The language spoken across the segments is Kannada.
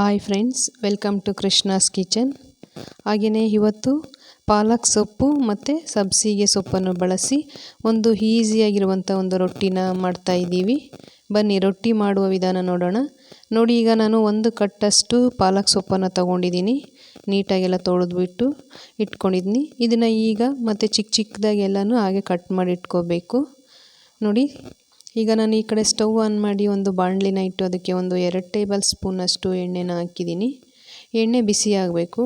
Hi friends, welcome to Krishna's kitchen. ಹಾಗೆಯೇ ಇವತ್ತು ಪಾಲಕ್ ಸೊಪ್ಪು ಮತ್ತು ಸಬ್ಸಿಗೆ ಸೊಪ್ಪನ್ನು ಬಳಸಿ ಒಂದು ಈಸಿಯಾಗಿರುವಂಥ ಒಂದು ರೊಟ್ಟಿನ ಮಾಡ್ತಾ ಇದ್ದೀವಿ. ಬನ್ನಿ, ರೊಟ್ಟಿ ಮಾಡುವ ವಿಧಾನ ನೋಡೋಣ. ನೋಡಿ, ಈಗ ನಾನು ಒಂದು ಕಟ್ಟಷ್ಟು ಪಾಲಕ್ ಸೊಪ್ಪನ್ನು ತೊಗೊಂಡಿದ್ದೀನಿ. ನೀಟಾಗೆಲ್ಲ ತೊಳೆದ್ಬಿಟ್ಟು ಇಟ್ಕೊಂಡಿದ್ದೀನಿ ಇದನ್ನು ಈಗ ಮತ್ತು ಚಿಕ್ಕ ಚಿಕ್ಕದಾಗಿ ಎಲ್ಲನೂ ಹಾಗೆ ಕಟ್ ಮಾಡಿ ಇಟ್ಕೋಬೇಕು. ನೋಡಿ ಈಗ ನಾನು ಈ ಕಡೆ ಸ್ಟವ್ ಆನ್ ಮಾಡಿ ಒಂದು ಬಾಣಲಿನ ಇಟ್ಟು ಅದಕ್ಕೆ ಒಂದು ಎರಡು ಟೇಬಲ್ ಸ್ಪೂನಷ್ಟು ಎಣ್ಣೆನ ಹಾಕಿದ್ದೀನಿ. ಎಣ್ಣೆ ಬಿಸಿ ಆಗಬೇಕು.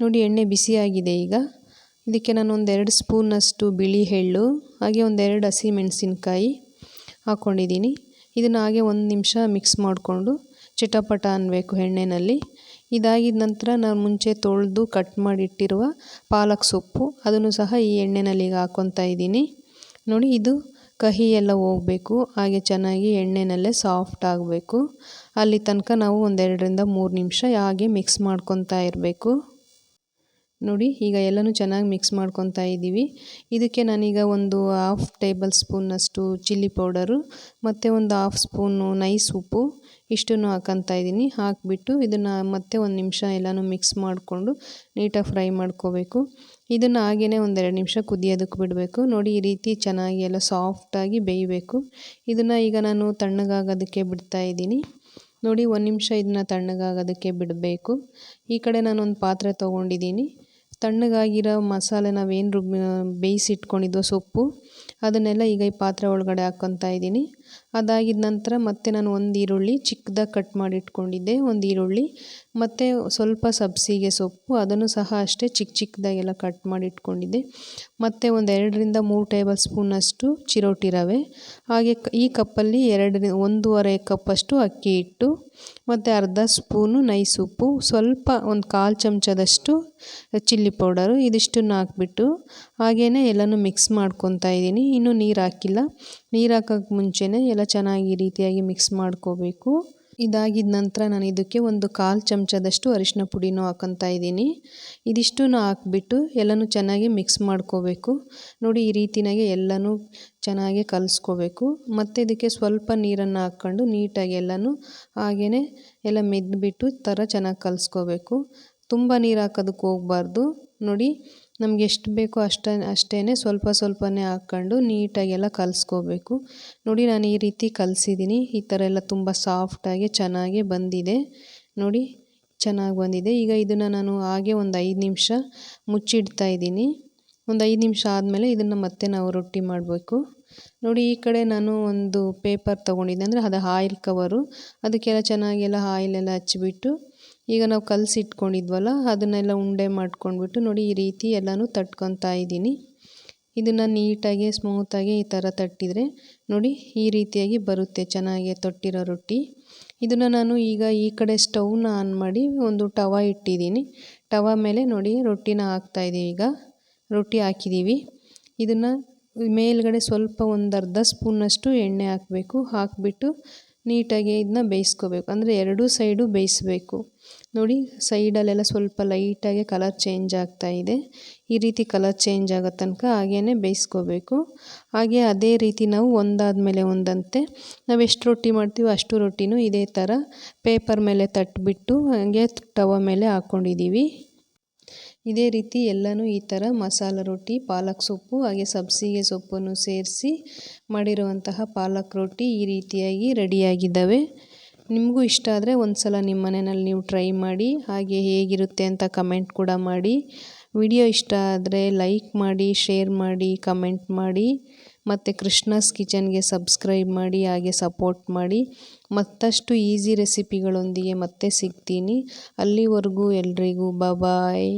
ನೋಡಿ ಎಣ್ಣೆ ಬಿಸಿಯಾಗಿದೆ ಈಗ. ಇದಕ್ಕೆ ನಾನು ಒಂದು ಎರಡು ಸ್ಪೂನಷ್ಟು ಬಿಳಿ ಎಳ್ಳು, ಹಾಗೆ ಒಂದೆರಡು ಹಸಿ ಮೆಣಸಿನ್ಕಾಯಿ ಹಾಕ್ಕೊಂಡಿದ್ದೀನಿ ಇದನ್ನು ಹಾಗೆ ಒಂದು ನಿಮಿಷ ಮಿಕ್ಸ್ ಮಾಡಿಕೊಂಡು ಚಿಟಪಟ ಅನ್ನಬೇಕು ಎಣ್ಣೆಯಲ್ಲಿ ಇದಾಗಿದ ನಂತರ ನಾನು ಮುಂಚೆ ತೊಳೆದು ಕಟ್ ಮಾಡಿಟ್ಟಿರುವ ಪಾಲಕ್ ಸೊಪ್ಪು, ಅದನ್ನು ಸಹ ಈ ಎಣ್ಣೆನಲ್ಲಿ ಈಗ ಹಾಕ್ಕೊತಾ ಇದ್ದೀನಿ. ನೋಡಿ ಇದು ಕಹಿ ಎಲ್ಲ ಹೋಗಬೇಕು, ಹಾಗೆ ಚೆನ್ನಾಗಿ ಎಣ್ಣೆನಲ್ಲೇ ಸಾಫ್ಟ್ ಆಗಬೇಕು. ಅಲ್ಲಿ ತನಕ ನಾವು ಒಂದೆರಡರಿಂದ ಮೂರು ನಿಮಿಷ ಹಾಗೆ ಮಿಕ್ಸ್ ಮಾಡ್ಕೊತಾ ಇರಬೇಕು. ನೋಡಿ, ಈಗ ಎಲ್ಲನೂ ಚೆನ್ನಾಗಿ ಮಿಕ್ಸ್ ಮಾಡ್ಕೊತಾ ಇದ್ದೀವಿ. ಇದಕ್ಕೆ ನಾನೀಗ ಒಂದು ಹಾಫ್ ಟೇಬಲ್ ಸ್ಪೂನಷ್ಟು ಚಿಲ್ಲಿ ಪೌಡರು ಮತ್ತು ಒಂದು ಹಾಫ್ ಸ್ಪೂನು ನೈಸ್ ಉಪ್ಪು ಇಷ್ಟನ್ನು ಹಾಕೊತಾ ಇದ್ದೀನಿ. ಹಾಕಿಬಿಟ್ಟು ಇದನ್ನು ಮತ್ತೆ ಒಂದು ನಿಮಿಷ ಎಲ್ಲನೂ ಮಿಕ್ಸ್ ಮಾಡಿಕೊಂಡು ನೀಟಾಗಿ ಫ್ರೈ ಮಾಡ್ಕೋಬೇಕು. ಇದನ್ನು ಹಾಗೇ ಒಂದೆರಡು ನಿಮಿಷ ಕುದಿಯೋದಕ್ಕೆ ಬಿಡಬೇಕು. ನೋಡಿ ಈ ರೀತಿ ಚೆನ್ನಾಗಿ ಎಲ್ಲ ಸಾಫ್ಟಾಗಿ ಬೇಯಬೇಕು. ಇದನ್ನು ಈಗ ನಾನು ತಣ್ಣಗಾಗೋದಕ್ಕೆ ಬಿಡ್ತಾ ಇದ್ದೀನಿ. ನೋಡಿ ಒಂದು ನಿಮಿಷ ಇದನ್ನ ತಣ್ಣಗಾಗೋದಕ್ಕೆ ಬಿಡಬೇಕು. ಈ ಕಡೆ ನಾನು ಒಂದು ಪಾತ್ರೆ ತೊಗೊಂಡಿದ್ದೀನಿ. ತಣ್ಣಗಾಗಿರೋ ಮಸಾಲೆ ನಾವೇನು ರುಬ್ಬಿ ಬೇಯಿಸಿಟ್ಕೊಂಡಿದ್ದೋ ಸೊಪ್ಪು, ಅದನ್ನೆಲ್ಲ ಈಗ ಈ ಪಾತ್ರೆ ಒಳಗಡೆ ಹಾಕ್ಕೊತಾ ಇದ್ದೀನಿ. ಅದಾಗಿದ ನಂತರ ಮತ್ತೆ ನಾನು ಒಂದು ಈರುಳ್ಳಿ ಚಿಕ್ಕದಾಗಿ ಕಟ್ ಮಾಡಿ ಇಟ್ಕೊಂಡಿದ್ದೆ, ಒಂದು ಈರುಳ್ಳಿ, ಮತ್ತು ಸ್ವಲ್ಪ ಸಬ್ಸಿಗೆ ಸೊಪ್ಪು, ಅದನ್ನು ಸಹ ಅಷ್ಟೇ ಚಿಕ್ಕ ಚಿಕ್ಕದಾಗೆಲ್ಲ ಕಟ್ ಮಾಡಿ ಇಟ್ಕೊಂಡಿದ್ದೆ. ಮತ್ತು ಒಂದು ಎರಡರಿಂದ ಮೂರು ಟೇಬಲ್ ಸ್ಪೂನಷ್ಟು ಚಿರೋಟಿ ರವೆ, ಹಾಗೆ ಈ ಕಪ್ಪಲ್ಲಿ ಎರಡು, ಒಂದೂವರೆ ಕಪ್ಪಷ್ಟು ಅಕ್ಕಿ ಹಿಟ್ಟು, ಮತ್ತು ಅರ್ಧ ಸ್ಪೂನು ನೈಸ್ ಉಪ್ಪು, ಸ್ವಲ್ಪ ಒಂದು ಕಾಲು ಚಮಚದಷ್ಟು ಚಿಲ್ಲಿ ಪೌಡರು, ಇದಿಷ್ಟನ್ನು ಹಾಕ್ಬಿಟ್ಟು ಹಾಗೆಯೇ ಎಲ್ಲನೂ ಮಿಕ್ಸ್ ಮಾಡ್ಕೊತಾ ಇದ್ದೀನಿ. ಇನ್ನೂ ನೀರು ಹಾಕಿಲ್ಲ. ನೀರು ಹಾಕೋಕ್ಕೆ ಮುಂಚೆನೇ ಎಲ್ಲ ಚೆನ್ನಾಗಿ ರೀತಿಯಾಗಿ ಮಿಕ್ಸ್ ಮಾಡ್ಕೋಬೇಕು. ಇದಾಗಿದ ನಂತರ ನಾನು ಇದಕ್ಕೆ ಒಂದು ಕಾಲು ಚಮಚದಷ್ಟು ಅರಿಶಿನ ಪುಡಿನೂ ಹಾಕೊತಾ ಇದ್ದೀನಿ. ಇದಿಷ್ಟೂ ಹಾಕ್ಬಿಟ್ಟು ಎಲ್ಲನೂ ಚೆನ್ನಾಗಿ ಮಿಕ್ಸ್ ಮಾಡ್ಕೋಬೇಕು. ನೋಡಿ ಈ ರೀತಿಯಾಗಿ ಎಲ್ಲನೂ ಚೆನ್ನಾಗಿ ಕಲಿಸ್ಕೋಬೇಕು. ಮತ್ತು ಇದಕ್ಕೆ ಸ್ವಲ್ಪ ನೀರನ್ನು ಹಾಕ್ಕೊಂಡು ನೀಟಾಗಿ ಎಲ್ಲನೂ ಹಾಗೆಯೇ ಎಲ್ಲ ಮೆದ್ದುಬಿಟ್ಟು ಥರ ಚೆನ್ನಾಗಿ ಕಲಿಸ್ಕೋಬೇಕು. ತುಂಬ ನೀರು ಹಾಕೋದಕ್ಕೆ ಹೋಗಬಾರ್ದು. ನೋಡಿ ನಮ್ಗೆ ಎಷ್ಟು ಬೇಕೋ ಅಷ್ಟೇ ಅಷ್ಟೇ ಸ್ವಲ್ಪ ಸ್ವಲ್ಪನೇ ಹಾಕ್ಕೊಂಡು ನೀಟಾಗೆಲ್ಲ ಕಲಿಸ್ಕೋಬೇಕು. ನೋಡಿ ನಾನು ಈ ರೀತಿ ಕಲಸಿದ್ದೀನಿ. ಈ ಥರ ಎಲ್ಲ ತುಂಬ ಸಾಫ್ಟಾಗಿ ಚೆನ್ನಾಗಿ ಬಂದಿದೆ. ನೋಡಿ ಚೆನ್ನಾಗಿ ಬಂದಿದೆ. ಈಗ ಇದನ್ನು ನಾನು ಹಾಗೆ ಒಂದು ಐದು ನಿಮಿಷ ಮುಚ್ಚಿಡ್ತಾ ಇದ್ದೀನಿ. ಒಂದು ಐದು ನಿಮಿಷ ಆದಮೇಲೆ ಇದನ್ನು ಮತ್ತೆ ನಾವು ರೊಟ್ಟಿ ಮಾಡಬೇಕು. ನೋಡಿ ಈ ಕಡೆ ನಾನು ಒಂದು ಪೇಪರ್ ತೊಗೊಂಡಿದ್ದೆ. ಅಂದರೆ ಅದು ಆಯಿಲ್ ಕವರು ಅದಕ್ಕೆಲ್ಲ ಚೆನ್ನಾಗೆಲ್ಲ ಆಯಿಲೆಲ್ಲ ಹಚ್ಚಿಬಿಟ್ಟು ಈಗ ನಾವು ಕಲಸಿಟ್ಕೊಂಡಿದ್ವಲ್ಲ, ಅದನ್ನೆಲ್ಲ ಉಂಡೆ ಮಾಡ್ಕೊಂಡ್ಬಿಟ್ಟು ನೋಡಿ ಈ ರೀತಿ ಎಲ್ಲನೂ ತಟ್ಕೊತಾ ಇದ್ದೀನಿ. ಇದನ್ನು ನೀಟಾಗಿ ಸ್ಮೂತಾಗಿ ಈ ಥರ ತಟ್ಟಿದರೆ ನೋಡಿ ಈ ರೀತಿಯಾಗಿ ಬರುತ್ತೆ, ಚೆನ್ನಾಗಿ ತೊಟ್ಟಿರೋ ರೊಟ್ಟಿ. ಇದನ್ನು ನಾನು ಈಗ ಈ ಕಡೆ ಸ್ಟವ್ನ ಆನ್ ಮಾಡಿ ಒಂದು ಟವ ಇಟ್ಟಿದ್ದೀನಿ. ಟವ ಮೇಲೆ ನೋಡಿ ರೊಟ್ಟಿನ ಹಾಕ್ತಾಯಿದ್ದೀವಿ ಈಗ. ರೊಟ್ಟಿ ಹಾಕಿದ್ದೀವಿ. ಇದನ್ನು ಮೇಲ್ಗಡೆ ಸ್ವಲ್ಪ ಒಂದು ಅರ್ಧ ಸ್ಪೂನಷ್ಟು ಎಣ್ಣೆ ಹಾಕಬೇಕು. ಹಾಕಿಬಿಟ್ಟು ನೀಟಾಗಿ ಇದನ್ನ ಬೇಯಿಸ್ಕೋಬೇಕು. ಅಂದರೆ ಎರಡೂ ಸೈಡು ಬೇಯಿಸ್ಬೇಕು. ನೋಡಿ, ಸೈಡಲ್ಲೆಲ್ಲ ಸ್ವಲ್ಪ ಲೈಟಾಗಿ ಕಲರ್ ಚೇಂಜ್ ಆಗ್ತಾ ಇದೆ. ಈ ರೀತಿ ಕಲರ್ ಚೇಂಜ್ ಆಗೋ ತನಕ ಹಾಗೇ ಬೇಯಿಸ್ಕೋಬೇಕು. ಹಾಗೆ ಅದೇ ರೀತಿ ನಾವು ಒಂದಾದ ಮೇಲೆ ಒಂದಂತೆ, ನಾವು ಎಷ್ಟು ರೊಟ್ಟಿ ಮಾಡ್ತೀವೋ ಅಷ್ಟು ರೊಟ್ಟಿನೂ ಇದೇ ಥರ ಪೇಪರ್ ಮೇಲೆ ತಟ್ಟಿಬಿಟ್ಟು ಹಾಗೆ ಟವ ಮೇಲೆ ಹಾಕ್ಕೊಂಡಿದ್ದೀವಿ ಇದೇ ರೀತಿ ಎಲ್ಲನೂ ಈ ಥರ ಮಸಾಲ ರೊಟ್ಟಿ, ಪಾಲಕ್ ಸೊಪ್ಪು, ಹಾಗೆ ಸಬ್ಸಿಗೆ ಸೊಪ್ಪನ್ನು ಸೇರಿಸಿ ಮಾಡಿರುವಂತಹ ಪಾಲಕ್ ರೊಟ್ಟಿ ಈ ರೀತಿಯಾಗಿ ರೆಡಿಯಾಗಿದ್ದಾವೆ. ನಿಮಗೂ ಇಷ್ಟ ಆದರೆ ಒಂದು ಸಲ ನಿಮ್ಮ ಮನೆಯಲ್ಲಿ ನೀವು ಟ್ರೈ ಮಾಡಿ, ಹಾಗೆ ಹೇಗಿರುತ್ತೆ ಅಂತ ಕಮೆಂಟ್ ಕೂಡ ಮಾಡಿ. ವಿಡಿಯೋ ಇಷ್ಟ ಆದರೆ ಲೈಕ್ ಮಾಡಿ, ಶೇರ್ ಮಾಡಿ, ಕಮೆಂಟ್ ಮಾಡಿ. ಮತ್ತು ಕೃಷ್ಣಸ್ ಕಿಚನ್ಗೆ ಸಬ್ಸ್ಕ್ರೈಬ್ ಮಾಡಿ, ಹಾಗೆ ಸಪೋರ್ಟ್ ಮಾಡಿ. ಮತ್ತಷ್ಟು ಈಸಿ ರೆಸಿಪಿಗಳೊಂದಿಗೆ ಮತ್ತೆ ಸಿಗ್ತೀನಿ. ಅಲ್ಲಿವರೆಗೂ ಎಲ್ರಿಗೂ ಬಾಯ್